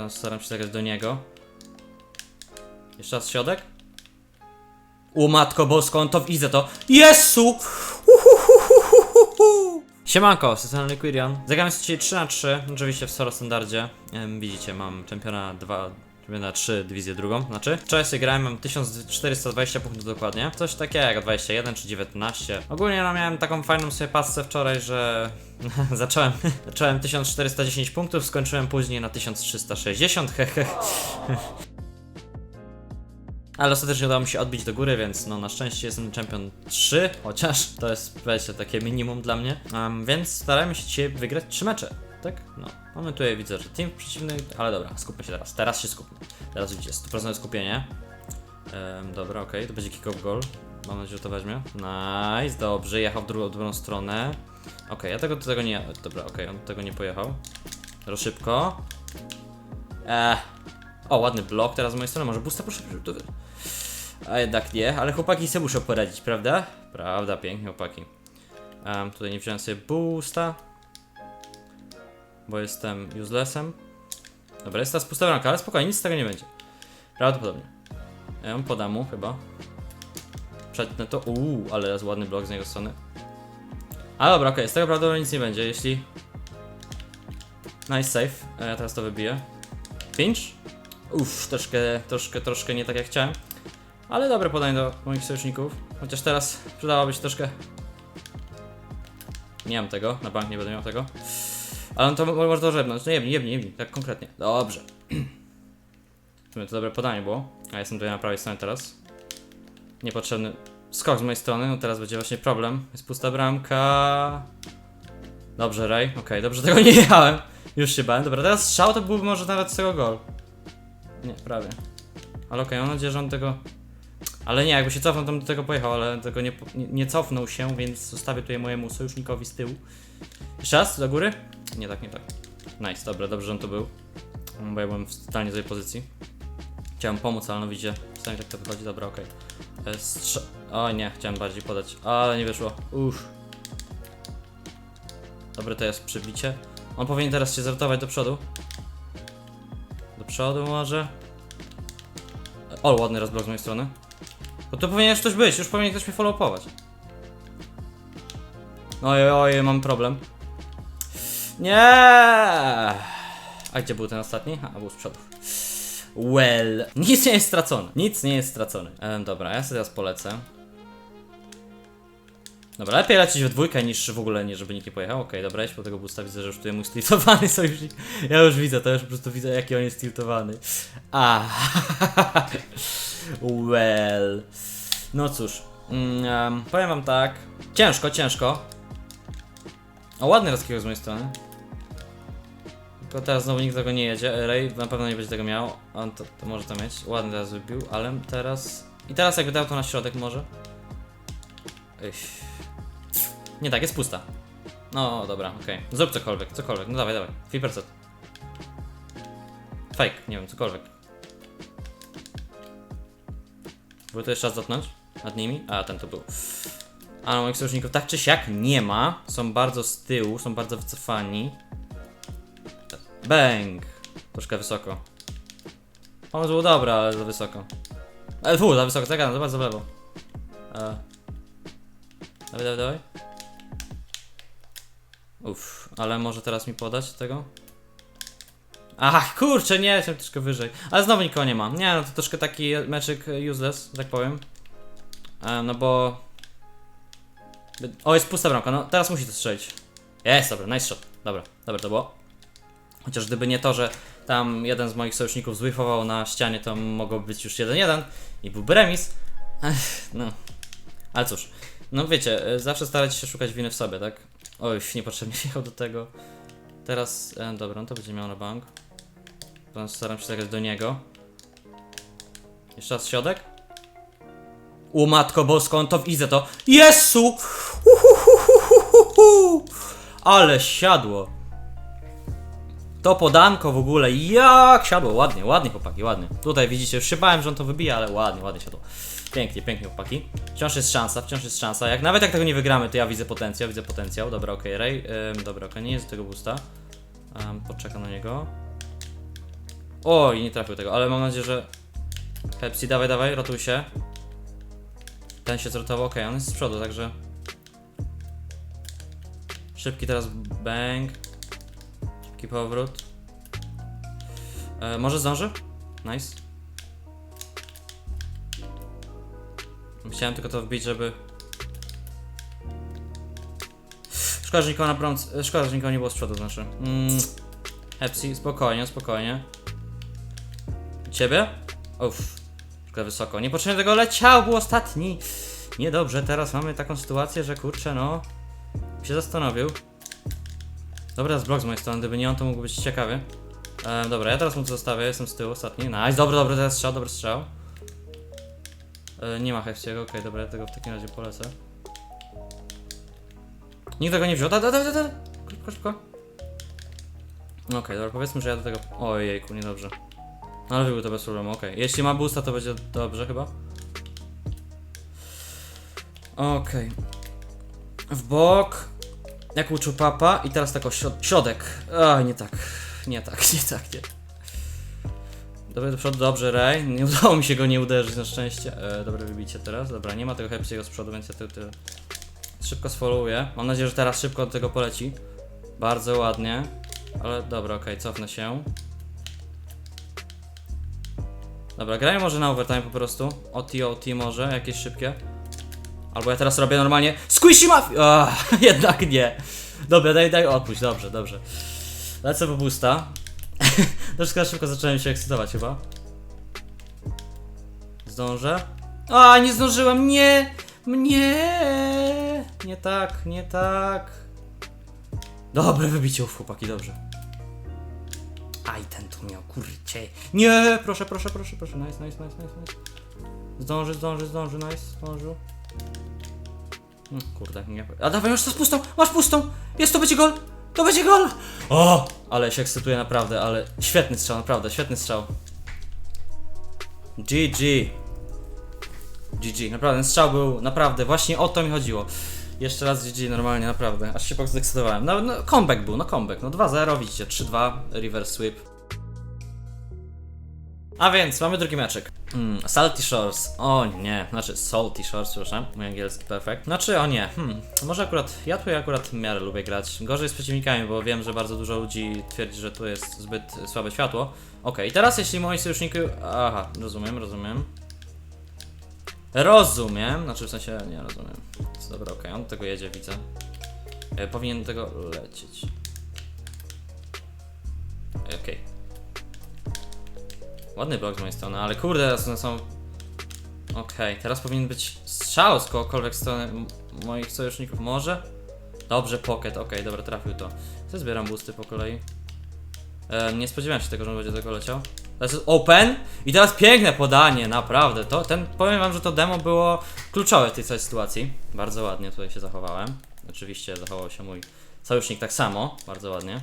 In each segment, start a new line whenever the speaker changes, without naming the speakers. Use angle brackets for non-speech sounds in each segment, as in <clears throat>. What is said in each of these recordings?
Teraz staram się zagrać do niego. Jeszcze raz środek. U matko bosko, on to widzę to. Jesu! Uhuhuhuhuhu. Siemanko, strony Liquirion. Zagramy dzisiaj 3 na 3 oczywiście w solo standardzie. Widzicie, mam czempiona 2, czempiona 3, dywizję drugą, znaczy. Wczoraj sobie grałem, mam 1420 punktów dokładnie. Coś takiego jak 21 czy 19. Ogólnie no miałem taką fajną sobie pasce wczoraj, że <laughs> zacząłem, zacząłem 1410 punktów, skończyłem później na 1360, hehe. Ale ostatecznie udało mi się odbić do góry, więc no na szczęście jestem champion 3, chociaż to jest wiecie, takie minimum dla mnie. Em, więc starajmy się dzisiaj wygrać 3 mecze. Tak? No. Mamy tutaj widzę, że team przeciwny, ale dobra, skupmy się teraz. Teraz się skupmy. Teraz widzicie, 100% skupienie. Dobra, okej, to będzie kick-off goal. Mam nadzieję, że to weźmie. Nice, dobrze, jechał w drugą, drugą stronę. Okej, ja tego, tego nie. Dobra, okej, on tego nie pojechał. Za szybko. Eee. O, ładny blok teraz z mojej strony. Może boosta proszę, wy- a jednak nie, ale chłopaki sobie muszą poradzić, prawda? Prawda, pięknie, chłopaki. Em, tutaj nie wziąłem sobie boosta, bo jestem uselessem. Dobra, jest teraz pusta bramka, ale spokojnie, nic z tego nie będzie. Prawdopodobnie. Ja ją podam mu chyba. Przetnę to. Uuu, ale jest ładny blok z jego strony. A dobra, okej, z tego prawdopodobnie nic nie będzie, jeśli... Nice save, E, ja teraz to wybiję. Pinch? Uff, troszkę, troszkę, troszkę nie tak jak chciałem. Ale dobre podanie do moich sojuszników. Chociaż teraz przydałoby się troszkę. Nie mam tego, na bank nie będę miał tego. Ale on to mo- może to żebnąć. No jebni, jebni, jebni, tak konkretnie. Dobrze. To dobre podanie było. A jestem tutaj na prawej stronie teraz. Niepotrzebny skok z mojej strony, no teraz będzie właśnie problem. Jest pusta bramka. Dobrze, Ray. Okej, dobrze <laughs> tego nie jechałem. Już się bałem. Dobra, teraz strzał to byłby może nawet z tego gol. Nie, prawie. Ale okej, mam nadzieję, że on tego ale nie, jakby się cofnął, to bym do tego pojechał, ale tego nie, nie, nie cofnął się, więc zostawię tutaj mojemu sojusznikowi z tyłu. Jeszcze raz, do góry? Nie tak, nie tak. Nice, dobra, dobrze, że on to był. Bo ja byłem w totalnie złej pozycji. Chciałem pomóc, ale no widzicie, przynajmniej tak to wychodzi, dobra, okej. Okay. Strze... O nie, chciałem bardziej podać, ale nie wyszło. Uff. Dobre to jest przybicie. On powinien teraz się zrotować do przodu. Do przodu może. O, ładny rozblok z mojej strony. Bo to powinien już ktoś być, już powinien ktoś mnie followować. Oj, oj, mam problem. Nie! A gdzie był ten ostatni? A, był z przodu. Well, nic nie jest stracone. Nic nie jest stracone. Em, dobra, ja sobie teraz polecę. Dobra, lepiej lecieć w dwójkę niż w ogóle nie, żeby nikt pojechał. Okej, dobra, jeśli po tego boosta widzę, że już tutaj mój stiltowany <laughs> sojusznik. Ja już widzę, to już po prostu widzę, jaki on jest stiltowany. A. <laughs> well. No cóż. Em, powiem wam tak. Ciężko, ciężko. O, ładny rozkiwał z mojej strony. Tylko teraz znowu nikt tego nie jedzie. Ray na pewno nie będzie tego miał. On to, to może to mieć. Ładny teraz wybił, ale teraz. I teraz jakby dał to na środek może. Ech. Nie tak, jest pusta. No dobra, okej. Zrób cokolwiek, cokolwiek. No dawaj, dawaj. 3%. Fake, nie wiem, cokolwiek. Był to jeszcze raz dotknąć? Nad nimi? A, ten to był. A no, moich sojuszników tak czy siak nie ma. Są bardzo z tyłu, są bardzo wycofani. Bang! Troszkę wysoko. Pomysł był dobra, ale za wysoko. Ale fu, za wysoko, zagadam, zobacz za lewo. E. Dawaj, dawaj, dawaj. Uff, ale może teraz mi podać tego? Ach, kurczę, nie, jestem troszkę wyżej. Ale znowu nikogo nie ma. Nie, no to troszkę taki meczyk useless, tak powiem. E, no bo... O, jest pusta bramka, no teraz musi to strzelić. Jest, dobra, nice shot. Dobra, dobra to było. Chociaż gdyby nie to, że tam jeden z moich sojuszników zwyfował na ścianie, to mogło być już 1-1 i byłby remis. Ech, no. Ale cóż, no wiecie, e, zawsze starać się szukać winy w sobie, tak? Oj, <laughs> niepotrzebnie jechał do tego. Teraz, e, dobra, no to będzie miał na bank. Staram się zagrać do niego. Jeszcze raz środek. U matko bosko, on to widzę to. Jesu! Uhuhuhuhuhu! Ale siadło. To podanko w ogóle, jak siadło, ładnie, ładnie chłopaki, ładnie. Tutaj widzicie, już się bałem, że on to wybija, ale ładnie, ładnie siadło. Pięknie, pięknie chłopaki. Wciąż jest szansa, wciąż jest szansa. Jak nawet jak tego nie wygramy, to ja widzę potencjał, widzę potencjał. Dobra, okej, Ray. Ym, dobra, okej, nie jest do tego boosta. Um, poczekam na niego. Oj, nie trafił tego, ale mam nadzieję, że... Pepsi, dawaj, dawaj, rotuj się. Ten się zrotował, okej, on jest z przodu, także... Szybki teraz bang. Szybki powrót. E, może zdąży? Nice. Chciałem tylko to wbić, żeby... Szkoda, że nikogo na bramce... Szkoda, że nikogo nie było z przodu, znaczy. Mm. Hepsi, spokojnie, spokojnie. Ciebie? Uff. Trochę wysoko. Niepotrzebnie tego leciał, był ostatni. Niedobrze, teraz mamy taką sytuację, że kurczę, no... Się zastanowił. Dobra, jest blok z mojej strony, gdyby nie on, to mógł być ciekawy. E, dobra, ja teraz mu to zostawię, jestem z tyłu, ostatni. Nice, dobry, dobry, teraz strzał, dobry strzał. E, nie ma Hefciego, okej, dobra, ja tego w takim razie polecę. Nikt tego nie wziął, da, da, da, da, da. Szybko, szybko. Okej, dobra, powiedzmy, że ja do tego... Ojejku, niedobrze. No ale wybył to bez problemu, okej. Jeśli ma boosta, to będzie dobrze chyba. Okej. W bok. Jak uczył papa i teraz tak o środ środek. A, nie tak. Nie tak, <laughs> nie tak, nie. Dobry do przodu, dobrze, Ray. Nie udało mi się go nie uderzyć na szczęście. E, dobre wybicie teraz. Dobra, nie ma tego Hepsiego z przodu, więc ja to, to szybko sfollowuję. Mam nadzieję, że teraz szybko do tego poleci. Bardzo ładnie. Ale dobra, okej, cofnę się. Dobra, grajmy może na overtime po prostu. OT, OT może, jakieś szybkie. Albo ja teraz robię normalnie Squishy Mafia! <laughs> Jednak nie. Dobra, daj, daj odpuść, dobrze, dobrze. Lecę po boosta. <laughs> Troszkę szybko zacząłem się ekscytować chyba. Zdążę? A, nie zdążyłem, nie! Nie! Nie tak, nie tak. Dobre wybicie, uf, chłopaki, dobrze. Aj, ten tu miał, kurcie. Nie, proszę, proszę, proszę, proszę, nice, nice, nice, nice, nice. Zdąży, zdąży, zdąży, nice, zdążył. Hmm, kurde, nie. A dawaj, masz to pustą, masz pustą! Jest, to będzie gol! To będzie gol! O! Ale się ekscytuję naprawdę, ale świetny strzał, naprawdę, świetny strzał. GG. GG, naprawdę, ten strzał był, naprawdę, właśnie o to mi chodziło. Jeszcze raz GG, normalnie, naprawdę, aż się podekscytowałem. No, no, comeback był, no comeback, no 2-0, widzicie, 3-2, reverse sweep. A więc, mamy drugi meczek. Mm, Salty Shores. O nie, znaczy Salty Shores, przepraszam. Mój angielski perfekt. Znaczy, o nie, hmm, może akurat, ja tu akurat w miarę lubię grać. Gorzej z przeciwnikami, bo wiem, że bardzo dużo ludzi twierdzi, że tu jest zbyt słabe światło. Okej, i teraz jeśli moi sojusznicy... Aha, rozumiem, rozumiem. Rozumiem, znaczy w sensie, nie rozumiem. Dobra, okej, on do tego jedzie, widzę. E, powinien do tego lecieć. E, Okej. Ładny blok z mojej strony, ale kurde, teraz one są... Okej, teraz powinien być strzał z kogokolwiek strony moich sojuszników. Może? Dobrze, pocket, okej, dobra, trafił to. Co zbieram boosty po kolei? E, nie spodziewałem się tego, że on będzie tego leciał. Teraz jest open i teraz piękne podanie, naprawdę. To, ten, powiem wam, że to demo było kluczowe w tej całej sytuacji. Bardzo ładnie tutaj się zachowałem. Oczywiście zachował się mój sojusznik tak samo, bardzo ładnie.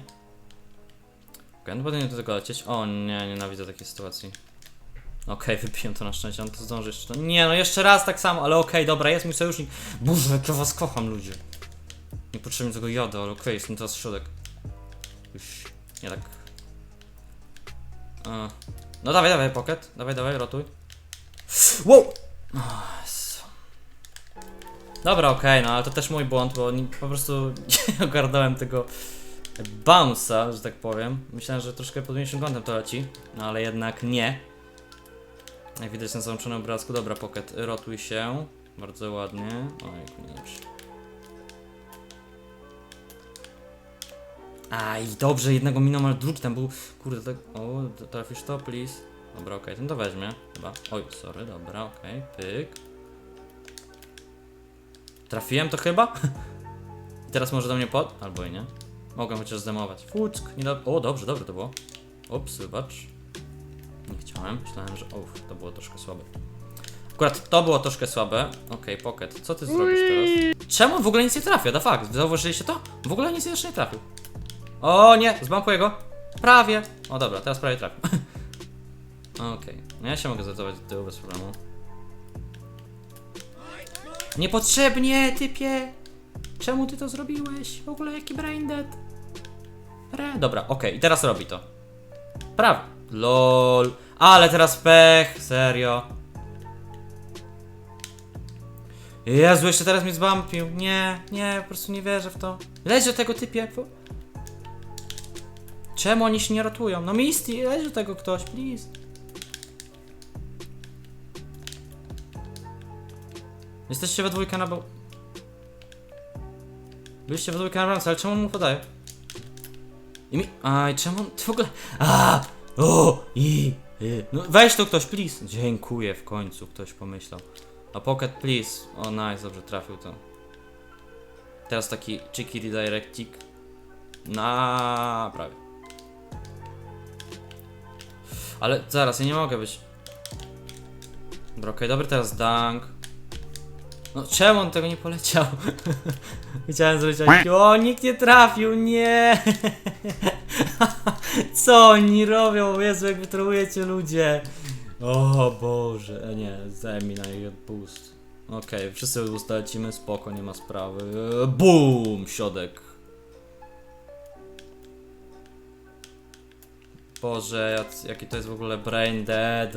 Okej, no powinien do tego lecieć. O nie, nienawidzę takiej sytuacji. Okej, wypiłem to na szczęście, on to zdąży jeszcze. Nie, no jeszcze raz tak samo, ale okej, dobra, jest mój sojusznik. Boże, jak ja was kocham, ludzie. Nie potrzebuję tego jodu, ale okej, jest mi teraz środek. Już, nie tak. No dawaj, dawaj, pocket. Dawaj, dawaj, rotuj. Wow! Dobra, okej, no ale to też mój błąd, bo nie, po prostu <laughs> nie ogarnąłem tego bounce'a, że tak powiem. Myślałem, że troszkę pod mniejszym kątem to leci, no ale jednak nie. Jak widać na załączonym obrazku, dobra, pocket, rotuj się. Bardzo ładnie. Oj, nie dobrze. Aj, dobrze, jednego minął, ale drugi tam był. Kurde, tak. O, trafisz to, please. Dobra, okej, ten to weźmie. Chyba. Oj, sorry, dobra, okej, pyk. Trafiłem to chyba? <laughs> Teraz może do mnie pod. Albo i nie. Mogłem chociaż zdemować. Fuck, nie do... O, dobrze, dobrze to było. Ups, wybacz. Nie chciałem, myślałem, że. Uff, to było troszkę słabe. Akurat to było troszkę słabe. Okej, pocket, co ty zrobisz teraz? Czemu w ogóle nic nie trafia? Da fakt, zauważyliście to? W ogóle nic jeszcze nie trafił. O nie, zbampuję go. Prawie. O dobra, teraz prawie trafił. <laughs> Okej, no ja się mogę zadawać do tyłu bez problemu. Niepotrzebnie, typie! Czemu ty to zrobiłeś? W ogóle jaki brain dead? Re, dobra, okej, i teraz robi to. Prawie. LOL. Ale teraz pech, serio. Jezu, jeszcze teraz mnie zbampił. Nie, nie, po prostu nie wierzę w to. Leć do tego typie. Czemu oni się nie ratują? No Misty, leć do tego ktoś, please. Jesteście we dwójkę na bo... Byliście we dwójkę na bramce, ale czemu mu podaje? I mi... Aj, czemu on... W ogóle... A, O! I... y. No weź to ktoś, please. Dziękuję, w końcu ktoś pomyślał. A pocket, please. O, nice, dobrze trafił to. Teraz taki cheeky redirectik. Na prawie. Ale zaraz, ja nie mogę być. Dobra, okej, dobry teraz dunk. No czemu on tego nie poleciał? Chciałem zrobić taki, o nikt nie trafił, nie! <laughs> Co oni robią? Jezu, jak wy trolujecie ludzie! O Boże, e, nie, zajmij na jej boost. Okej, wszyscy od boosta lecimy, spoko, nie ma sprawy. E, Boom! Siodek. Boże, jak, jaki to jest w ogóle brain dead.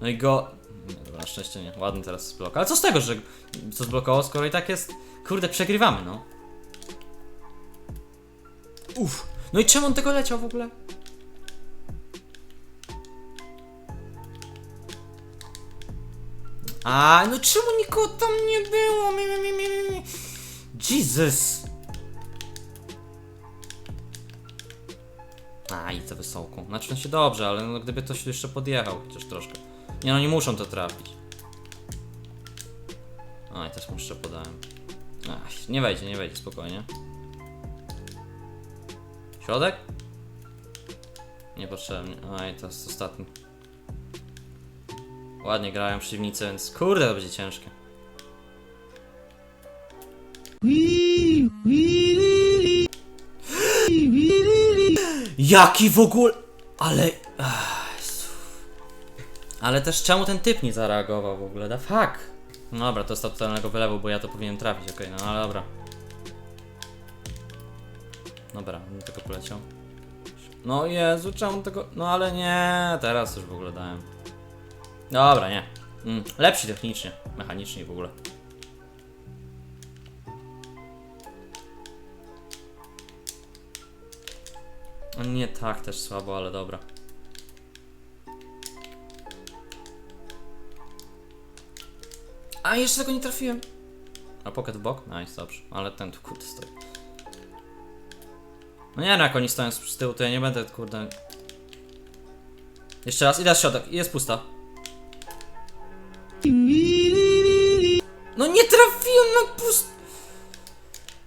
No i go... Dobra, na szczęście nie. Ładny teraz blok. Ale co z tego, że co zblokowało, skoro i tak jest... Kurde, przegrywamy, no. Uff. No i czemu on tego leciał w ogóle? A, no czemu nikogo tam nie było? Mi, mi, mi, mi. Jesus! A, i to wysoko. Znaczy on się dobrze, ale no, gdyby ktoś tu jeszcze podjechał chociaż troszkę. Nie no, nie muszą to trafić. A, i też mu jeszcze podałem. Ach, nie wejdzie, nie wejdzie, spokojnie. Środek? Niepotrzebnie. Aj, to jest ostatni. Ładnie grają przeciwnicy, więc kurde, to będzie ciężkie. Jaki w ogóle... Ale... Ale też czemu ten typ nie zareagował w ogóle? Da fuck. No dobra, to jest totalnego wylewu, bo ja to powinienem trafić, okej, no ale dobra. Dobra, nie tylko poleciał. No Jezu, czemu tego... No ale nie, teraz już w ogóle dałem. Dobra, nie. Mm, lepszy technicznie, mechanicznie w ogóle. Nie tak też słabo, ale dobra. A jeszcze tego nie trafiłem. A pocket w bok? Nice, dobrze. Ale ten tu kurde stoi. No nie no, jak oni stoją z tyłu, to ja nie będę kurde. Jeszcze raz, idę w środek, jest pusta. No nie trafiłem na pust...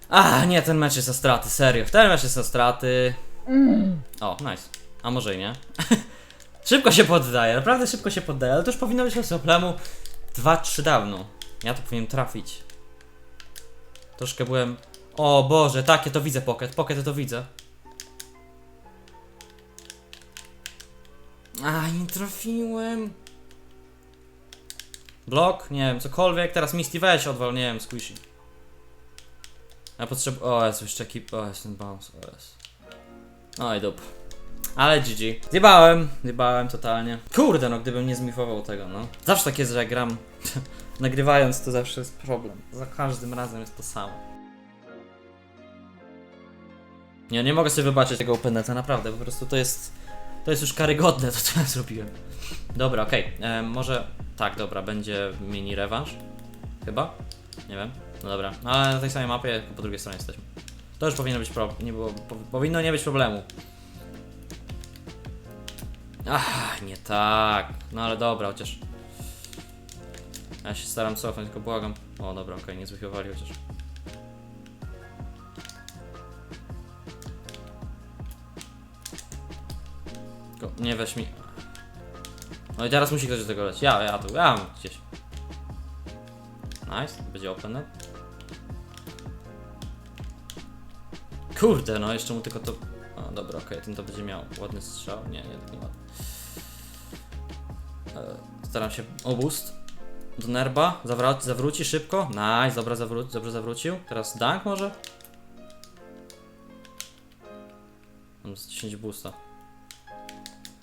A nie, ten mecz jest na straty, serio. Ten mecz jest na straty. O, nice. A może i nie? <laughs> szybko się poddaje, naprawdę szybko się poddaje, ale to już powinno być bez problemu 2-3 dawno. Ja to powinien trafić. Troszkę byłem... O Boże, takie to widzę pocket, pocket to widzę. A, nie trafiłem. Blok? Nie wiem, cokolwiek. Teraz Misty weź odwal, nie wiem, squishy. Ja potrzebuję... O, jest jeszcze ekip... O, jest ten bounce, o jest. No i dup. Ale GG. Zjebałem, zjebałem totalnie. Kurde, no gdybym nie zmifował tego, no. Zawsze tak jest, że jak gram <laughs> nagrywając, to zawsze jest problem. Za każdym razem jest to samo. Nie, nie mogę sobie wybaczyć tego OpenNeta, naprawdę, po prostu to jest... To jest już karygodne, <laughs> to co ja zrobiłem. Dobra, okej, em, może... Tak, dobra, będzie mini rewanż. Chyba? Nie wiem. No dobra, no, ale na tej samej mapie, po drugiej stronie jesteśmy. To już powinno być pro... nie było... Po, powinno nie być problemu. Ach, nie tak. No ale dobra, chociaż... Ja się staram cofnąć, tylko błagam. O, dobra, okej, nie zwychowali chociaż. Tylko nie weź mi... No i teraz musi ktoś do tego leć. Ja, ja tu, ja mam gdzieś. Nice, będzie open. Kurde, no jeszcze mu tylko to... Dobra, okej, ten to będzie miał ładny strzał. Nie, nie, nie ładny. E, Staram się o boost. Do nerba, zawra zawróci szybko. Nice, dobra, zawró dobrze zawrócił. Teraz dunk może? Mam z 10 boosta.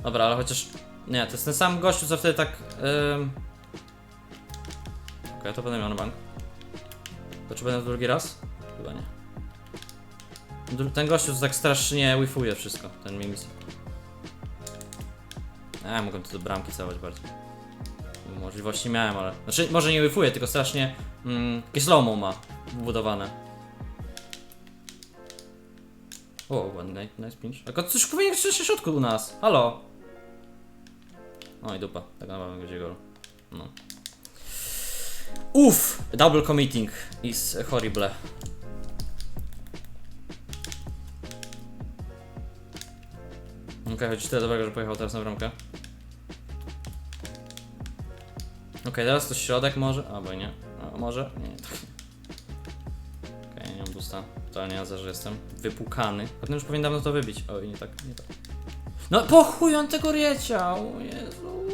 Dobra, ale chociaż... Nie, to jest ten sam gościu, co wtedy tak... Ym... Okej, to będę miał na bank. To czy będę drugi raz? Chyba nie. Ten gościu tak strasznie wifuje wszystko, ten mimis. A, mogłem to do bramki całować bardziej. Możliwości miałem, ale... Znaczy, może nie wifuje, tylko strasznie... Mm, slow ma wbudowane. O, ładny, nice, pinch. A coś powinien być w środku u nas. Halo? No i dupa, tak naprawdę będzie gol. No. Uff, double committing is horrible. Okej, choć tyle dobrego, że pojechał teraz na bramkę. Okej, teraz to środek może, albo nie. A może? Nie, nie, tak. Okej, nie mam busta. Totalnie ja że jestem wypukany. Potem już powinien dawno to wybić. Oj, nie tak, nie tak. No po chuj on tego rieciał, Jezu.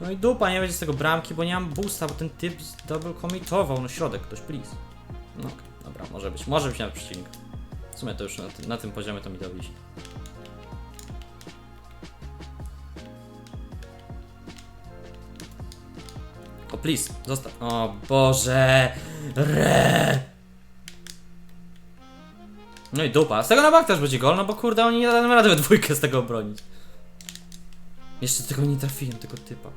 No i dupa, nie będzie z tego bramki, bo nie mam boosta, bo ten typ double commitował. No środek, ktoś please. No okej, dobra, może być, może być nawet przeciwnik. W sumie to już na, na tym poziomie to mi wisi. O please, zostaw. O Boże, re. No i dupa. Z tego na bank też będzie gol, no bo kurde oni nie dają rady we dwójkę z tego obronić. Jeszcze tego nie trafiłem, tego typa.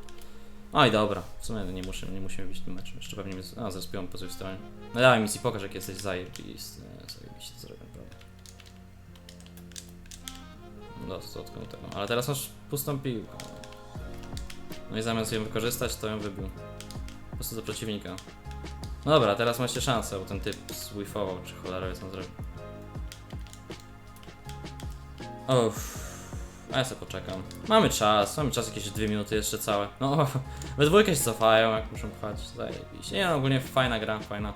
Oj dobra, w sumie nie, muszę, nie musimy bić w tym meczu. Jeszcze pewnie mnie... z- A, zrespiłem po złej stronie. No dawaj misji, pokaż jak jesteś zajebisty. Zajebiście zrobię, prawda. No, dotknął tego. Ale teraz masz pustą piłkę. No i zamiast ją wykorzystać, to ją wybił. Po prostu do przeciwnika. No dobra, teraz macie szansę, bo ten typ zwifował, czy cholera wie co on zrobił. Uff. A ja sobie poczekam. Mamy czas, mamy czas jakieś dwie minuty jeszcze całe. No, <laughs> we dwójkę się cofają, jak muszą pchać. Zajebiście. Nie no, ogólnie fajna gra, fajna.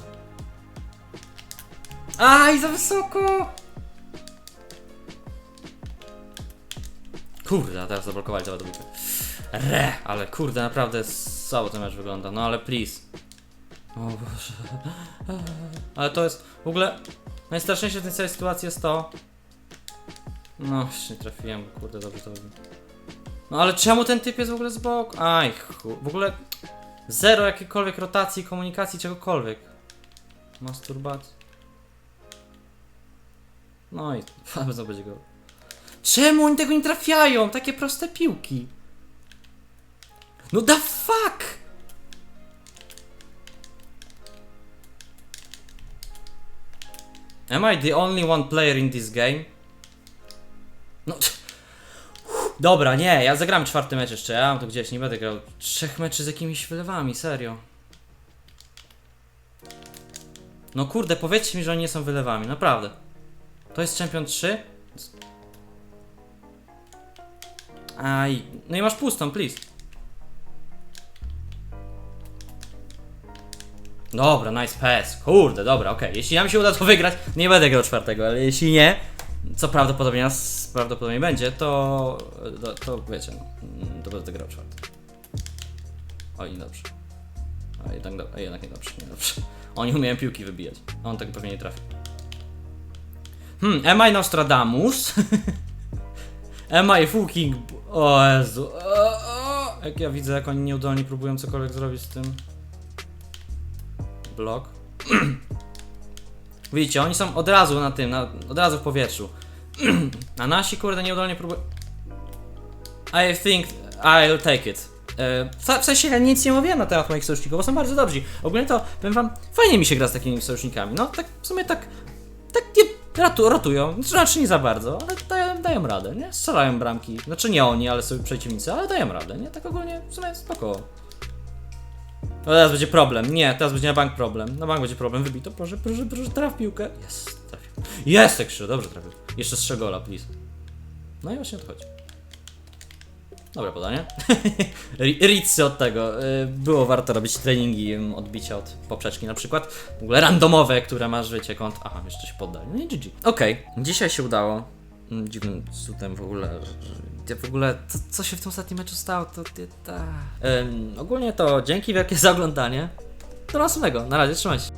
Aj, za wysoko! Kurde, a teraz zablokowali całą dwójkę. Re, ale kurde, naprawdę słabo ten mecz wygląda. No ale please. O Boże. <laughs> Ale to jest w ogóle najstraszniejsze w tej całej sytuacji jest to. No, jeszcze nie trafiłem, kurde, dobrze to. No ale czemu ten typ jest w ogóle z boku? Aj, chu... w ogóle zero jakiejkolwiek rotacji, komunikacji, czegokolwiek. Masturbacji. No i <laughs> bardzo będzie go. Czemu oni tego nie trafiają? Takie proste piłki. No the fuck! Am I the only one player in this game? No. <sighs> Dobra, nie, ja zagram czwarty mecz jeszcze, ja mam to gdzieś, nie będę grał trzech meczy z jakimiś wylewami, serio. No kurde, powiedzcie mi, że oni nie są wylewami, naprawdę. To jest Champion 3? Aj, no i masz pustą, please. Dobra, nice pass. Kurde, dobra, okej. Jeśli nam się uda to wygrać, nie będę grał czwartego, ale jeśli nie, co prawdopodobnie prawdopodobnie będzie, to, to, to wiecie, mm, to będę grał czwarty. Oj, niedobrze. A jednak, do, a jednak niedobrze, niedobrze. <laughs> Oni umieją piłki wybijać, on tak pewnie nie trafi. Hmm, am I Nostradamus? <laughs> am I fucking... O Jezu. O, o. Jak ja widzę, jak oni nieudolnie próbują cokolwiek zrobić z tym. Blok. <clears throat> Widzicie, oni są od razu na tym, na, od razu w powietrzu. <clears throat> A nasi kurde nieudolnie próbują. I think I'll take it. E, w, sensie ja nic nie mówiłem na temat moich sojuszników, bo są bardzo dobrzy. Ogólnie to, powiem wam, fajnie mi się gra z takimi sojusznikami. No tak w sumie tak, tak nie ratu, rotują. Znaczy nie za bardzo, ale dają, dają radę, nie? Strzelają bramki. Znaczy nie oni, ale sobie przeciwnicy, ale dają radę, nie? Tak ogólnie w sumie spoko. No teraz będzie problem. Nie, teraz będzie na bank problem. Na bank będzie problem. Wybij to, proszę, proszę, proszę, traf piłkę. Jest, trafił. Jest, szczerze, dobrze trafił. Jeszcze strzel gola, please. No i właśnie o to chodzi. Dobre podanie. <laughs> Ri- Ritzy od tego. y, Było warto robić treningi odbicia od poprzeczki na przykład. W ogóle randomowe, które masz, wiecie, kąt. Aha, jeszcze się poddali. No i GG. Okej, dzisiaj się udało. Mm, Dziwnym cudem w ogóle. Że- W ogóle, co, co się w tym ostatnim meczu stało, to... ty- ta. Ym, ogólnie to dzięki wielkie <laughs> za oglądanie. Do następnego. Na razie, trzymajcie się.